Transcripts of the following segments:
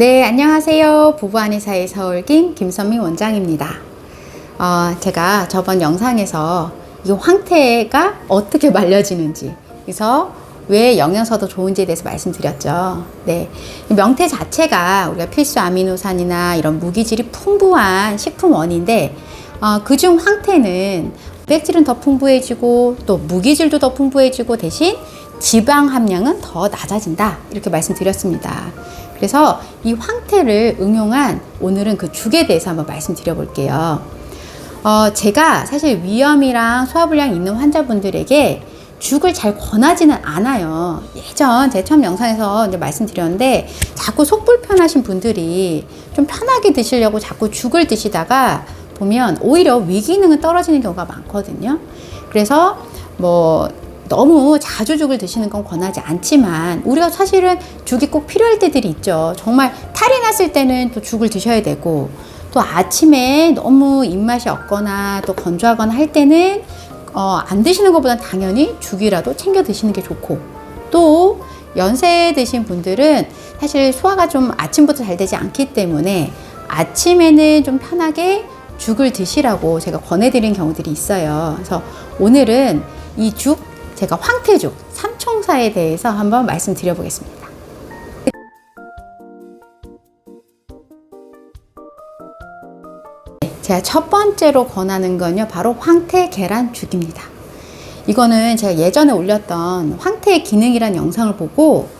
네, 안녕하세요. 부부한의사의 서울김 김선미 원장입니다. 어, 제가 저번 영상에서 이 황태가 어떻게 말려지는지, 그래서 왜 영양소도 좋은지에 대해서 말씀드렸죠. 네. 이 명태 자체가 우리가 필수 아미노산이나 이런 무기질이 풍부한 식품원인데, 어, 그중 황태는 단백질은 더 풍부해지고 또 무기질도 더 풍부해지고 대신 지방 함량은 더 낮아진다. 이렇게 말씀드렸습니다. 그래서 이 황태를 응용한 오늘은 그 죽에 대해서 한번 말씀드려 볼게요. 어, 제가 사실 위염이랑 소화불량 있는 환자분들에게 죽을 잘 권하지는 않아요. 예전 제 처음 영상에서 이제 말씀드렸는데 자꾸 속 불편하신 분들이 좀 편하게 드시려고 자꾸 죽을 드시다가 보면 오히려 위기능은 떨어지는 경우가 많거든요. 그래서 뭐 너무 자주 죽을 드시는 건 권하지 않지만 우리가 사실은 죽이 꼭 필요할 때들이 있죠. 정말 탈이 났을 때는 또 죽을 드셔야 되고 또 아침에 너무 입맛이 없거나 또 건조하거나 할 때는 어, 안 드시는 것보다 당연히 죽이라도 챙겨 드시는 게 좋고 또 연세 드신 분들은 사실 소화가 좀 아침부터 잘 되지 않기 때문에 아침에는 좀 편하게 죽을 드시라고 제가 권해드린 경우들이 있어요. 그래서 오늘은 이 죽, 제가 황태죽, 삼총사에 대해서 한번 말씀드려 보겠습니다. 제가 첫 번째로 권하는 건요, 바로 황태 계란죽입니다. 이거는 제가 예전에 올렸던 황태의 기능이란 영상을 보고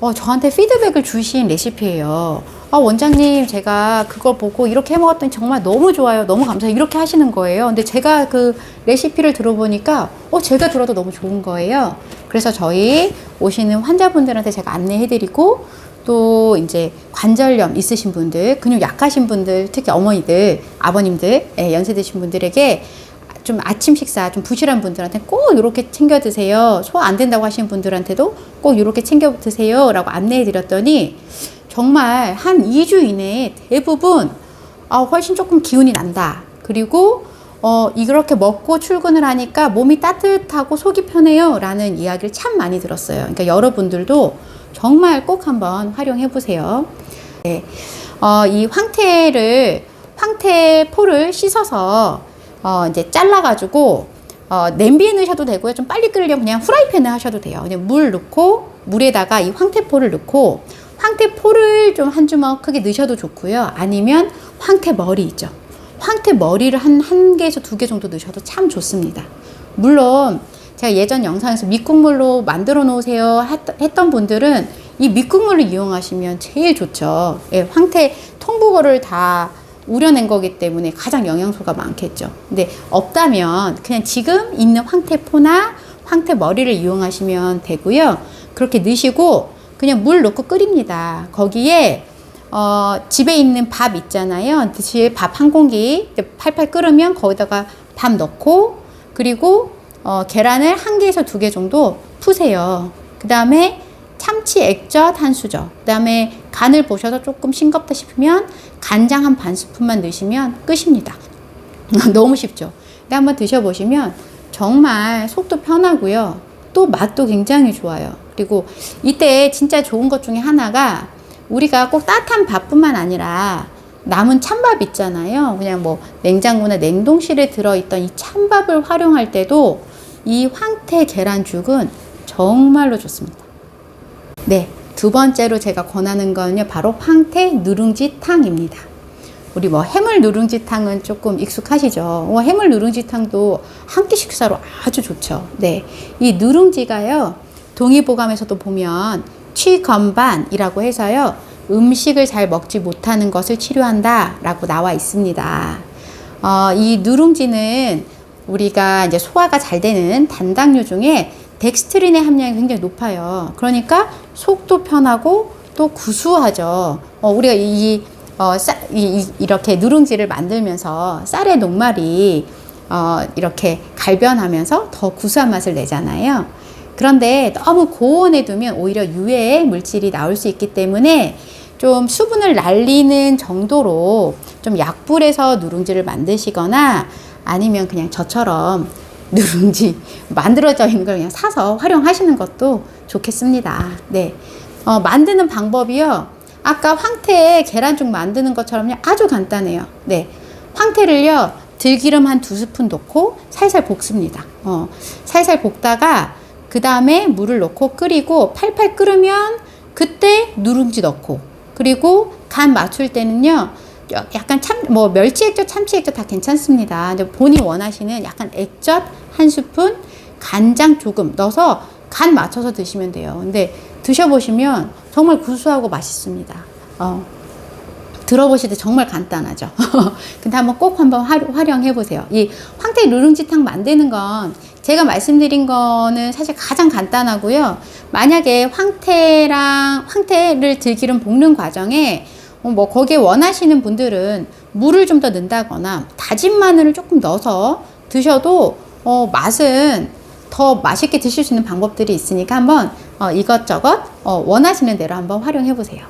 어, 저한테 피드백을 주신 레시피예요. 아, 원장님, 제가 그걸 보고 이렇게 해 먹었더니 정말 너무 좋아요. 너무 감사해요. 이렇게 하시는 거예요. 근데 제가 그 레시피를 들어보니까, 어, 제가 들어도 너무 좋은 거예요. 그래서 저희 오시는 환자분들한테 제가 안내해드리고, 또 이제 관절염 있으신 분들, 근육 약하신 분들, 특히 어머니들, 아버님들, 예, 연세 드신 분들에게 좀 아침 식사 좀 부실한 분들한테 꼭 이렇게 챙겨 드세요. 소화 안 된다고 하시는 분들한테도 꼭 이렇게 챙겨 드세요. 라고 안내해 드렸더니 정말 한 2주 이내에 대부분 아, 훨씬 조금 기운이 난다. 그리고 어, 이렇게 먹고 출근을 하니까 몸이 따뜻하고 속이 편해요. 라는 이야기를 참 많이 들었어요. 그러니까 여러분들도 정말 꼭 한번 활용해 보세요. 네. 어, 이 황태를, 황태 포를 씻어서 어, 이제 잘라가지고 어, 냄비에 넣으셔도 되고요. 좀 빨리 끓이려면 그냥 후라이팬에 하셔도 돼요. 그냥 물 넣고 물에다가 이 황태포를 넣고 황태포를 좀 한 주먹 크게 넣으셔도 좋고요. 아니면 황태 머리 있죠. 황태 머리를 한, 한 개에서 두 개 정도 넣으셔도 참 좋습니다. 물론 제가 예전 영상에서 밑국물로 만들어 놓으세요 했던 분들은 이 밑국물을 이용하시면 제일 좋죠. 예, 황태 통보거를 다 우려낸 거기 때문에 가장 영양소가 많겠죠. 근데 없다면 그냥 지금 있는 황태포나 황태 머리를 이용하시면 되고요. 그렇게 넣으시고 그냥 물 넣고 끓입니다. 거기에 어, 집에 있는 밥 있잖아요. 드실 밥 한 공기 팔팔 끓으면 거기다가 밥 넣고 그리고 어, 계란을 한 개에서 두 개 정도 푸세요. 그 다음에 참치 액젓 한 수저. 그 다음에 간을 보셔서 조금 싱겁다 싶으면 간장 한 반 스푼만 넣으시면 끝입니다. 너무 쉽죠? 근데 한번 드셔보시면 정말 속도 편하고요. 또 맛도 굉장히 좋아요. 그리고 이때 진짜 좋은 것 중에 하나가 우리가 꼭 따뜻한 밥뿐만 아니라 남은 찬밥 있잖아요. 그냥 뭐 냉장고나 냉동실에 들어있던 이 찬밥을 활용할 때도 이 황태 계란죽은 정말로 좋습니다. 네. 두 번째로 제가 권하는 거는요, 바로 황태 누룽지탕입니다. 우리 뭐 해물 누룽지탕은 조금 익숙하시죠? 뭐 해물 누룽지탕도 한 끼 식사로 아주 좋죠. 네. 이 누룽지가요, 동의보감에서도 보면 취건반이라고 해서요, 음식을 잘 먹지 못하는 것을 치료한다 라고 나와 있습니다. 어, 이 누룽지는 우리가 이제 소화가 잘 되는 단당류 중에 덱스트린의 함량이 굉장히 높아요. 그러니까 속도 편하고 또 구수하죠. 어, 우리가 이, 어, 쌀, 이, 이, 렇게 누룽지를 만들면서 쌀의 녹말이 어, 이렇게 갈변하면서 더 구수한 맛을 내잖아요. 그런데 너무 고온에 두면 오히려 유해의 물질이 나올 수 있기 때문에 좀 수분을 날리는 정도로 좀 약불에서 누룽지를 만드시거나 아니면 그냥 저처럼 누룽지 만들어져 있는 걸 그냥 사서 활용하시는 것도 좋겠습니다. 네. 어, 만드는 방법이요. 아까 황태 계란죽 만드는 것처럼요. 아주 간단해요. 네. 황태를요. 들기름 한 두 스푼 넣고 살살 볶습니다. 어, 살살 볶다가 그 다음에 물을 넣고 끓이고 팔팔 끓으면 그때 누룽지 넣고 그리고 간 맞출 때는요. 약간 참, 뭐, 멸치 액젓, 참치 액젓 다 괜찮습니다. 근데 본인 원하시는 약간 액젓 한 스푼, 간장 조금 넣어서 간 맞춰서 드시면 돼요. 근데 드셔보시면 정말 구수하고 맛있습니다. 어, 들어보실 때 정말 간단하죠. 근데 한번 꼭 한번 활용해 보세요. 이 황태 누룽지탕 만드는 건 제가 말씀드린 거는 사실 가장 간단하고요. 만약에 황태랑 황태를 들기름 볶는 과정에 어, 뭐 거기에 원하시는 분들은 물을 좀 더 넣는다거나 다진 마늘을 조금 넣어서 드셔도 어, 맛은 더 맛있게 드실 수 있는 방법들이 있으니까 한번 어, 이것저것 어, 원하시는 대로 한번 활용해 보세요.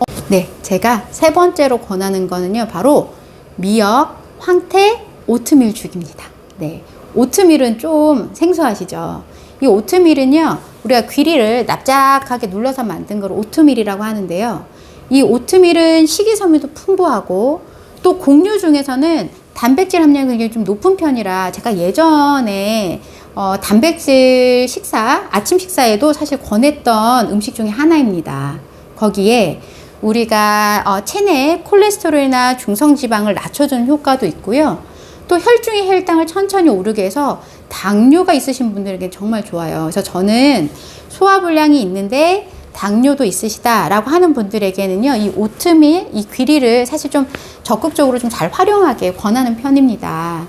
어, 네, 제가 세 번째로 권하는 거는요, 바로 미역, 황태, 오트밀 죽입니다. 네, 오트밀은 좀 생소하시죠? 이 오트밀은요, 우리가 귀리를 납작하게 눌러서 만든 걸 오트밀이라고 하는데요. 이 오트밀은 식이섬유도 풍부하고 또 곡류 중에서는 단백질 함량이 굉장히 좀 높은 편이라 제가 예전에 어, 단백질 식사, 아침 식사에도 사실 권했던 음식 중에 하나입니다. 거기에 우리가 어, 체내 콜레스테롤이나 중성지방을 낮춰주는 효과도 있고요. 또 혈중의 혈당을 천천히 오르게 해서 당뇨가 있으신 분들에게 정말 좋아요. 그래서 저는 소화불량이 있는데 당뇨도 있으시다라고 하는 분들에게는요, 이 오트밀, 이 귀리를 사실 좀 적극적으로 좀 잘 활용하게 권하는 편입니다.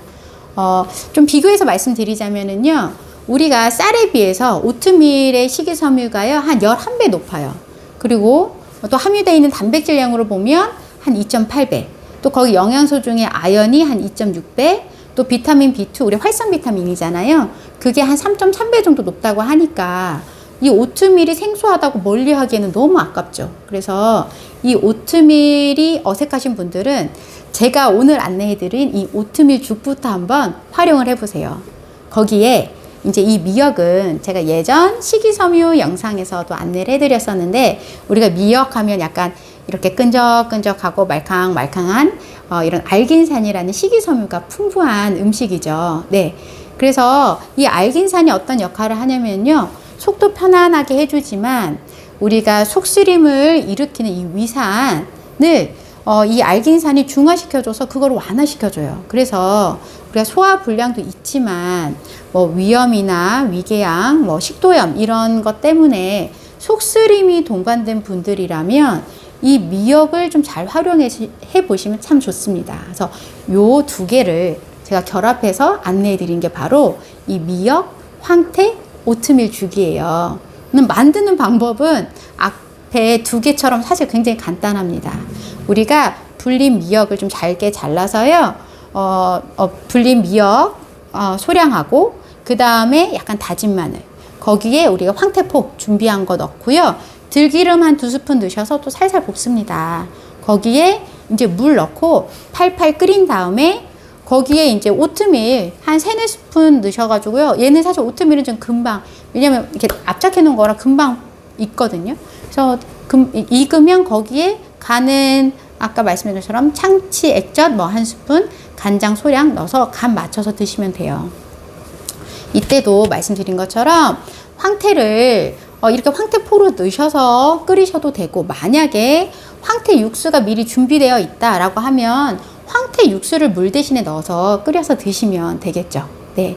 어, 좀 비교해서 말씀드리자면은요, 우리가 쌀에 비해서 오트밀의 식이섬유가요, 한 11배 높아요. 그리고 또 함유되어 있는 단백질량으로 보면 한 2.8배. 또 거기 영양소 중에 아연이 한 2.6배. 또 비타민 B2, 우리 활성 비타민이잖아요. 그게 한 3.3배 정도 높다고 하니까 이 오트밀이 생소하다고 멀리 하기에는 너무 아깝죠. 그래서 이 오트밀이 어색하신 분들은 제가 오늘 안내해드린 이 오트밀 죽부터 한번 활용을 해보세요. 거기에 이제 이 미역은 제가 예전 식이섬유 영상에서도 안내를 해드렸었는데 우리가 미역하면 약간 이렇게 끈적끈적하고 말캉말캉한 어, 이런 알긴산이라는 식이섬유가 풍부한 음식이죠. 네. 그래서 이 알긴산이 어떤 역할을 하냐면요. 속도 편안하게 해주지만 우리가 속쓰림을 일으키는 이 위산을 어, 이 알긴산이 중화시켜줘서 그걸 완화시켜줘요. 그래서 우리가 소화 불량도 있지만 뭐 위염이나 위궤양, 뭐 식도염 이런 것 때문에 속쓰림이 동반된 분들이라면 이 미역을 좀 잘 활용해 보시면 참 좋습니다. 그래서 요 두 개를 제가 결합해서 안내해 드린 게 바로 이 미역, 황태, 오트밀 죽이에요. 만드는 방법은 앞에 두 개처럼 사실 굉장히 간단합니다. 우리가 불린 미역을 좀 잘게 잘라서요. 어, 어 불린 미역 어, 소량하고 그 다음에 약간 다진 마늘 거기에 우리가 황태포 준비한 거 넣고요. 들기름 한 두 스푼 넣으셔서 또 살살 볶습니다. 거기에 이제 물 넣고 팔팔 끓인 다음에 거기에 이제 오트밀 한 세네 스푼 넣으셔가지고요. 얘는 사실 오트밀은 좀 금방, 왜냐면 이렇게 압착해 놓은 거라 금방 익거든요. 그래서 금, 익으면 거기에 간은 아까 말씀드린 것처럼 참치 액젓 뭐 한 스푼, 간장 소량 넣어서 간 맞춰서 드시면 돼요. 이때도 말씀드린 것처럼 황태를 어, 이렇게 황태포로 넣으셔서 끓이셔도 되고 만약에 황태 육수가 미리 준비되어 있다라고 하면 황태 육수를 물 대신에 넣어서 끓여서 드시면 되겠죠. 네.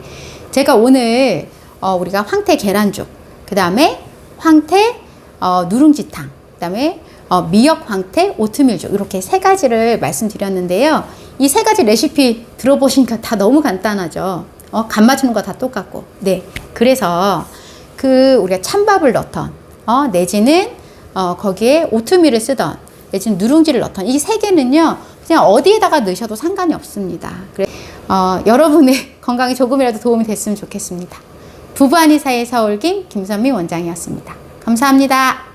제가 오늘 어, 우리가 황태 계란죽, 그 다음에 황태 어, 누룽지탕, 그 다음에 어, 미역 황태 오트밀죽 이렇게 세 가지를 말씀드렸는데요. 이 세 가지 레시피 들어보시니까 다 너무 간단하죠. 어, 간 맞추는 거 다 똑같고. 네. 그래서 그 우리가 찬밥을 넣던 어, 내지는 어, 거기에 오트밀을 쓰던 내지는 누룽지를 넣던 이 세 개는요. 그냥 어디에다가 넣으셔도 상관이 없습니다. 그래, 어, 여러분의 건강에 조금이라도 도움이 됐으면 좋겠습니다. 부부 한의사의 서울김 김선미 원장이었습니다. 감사합니다.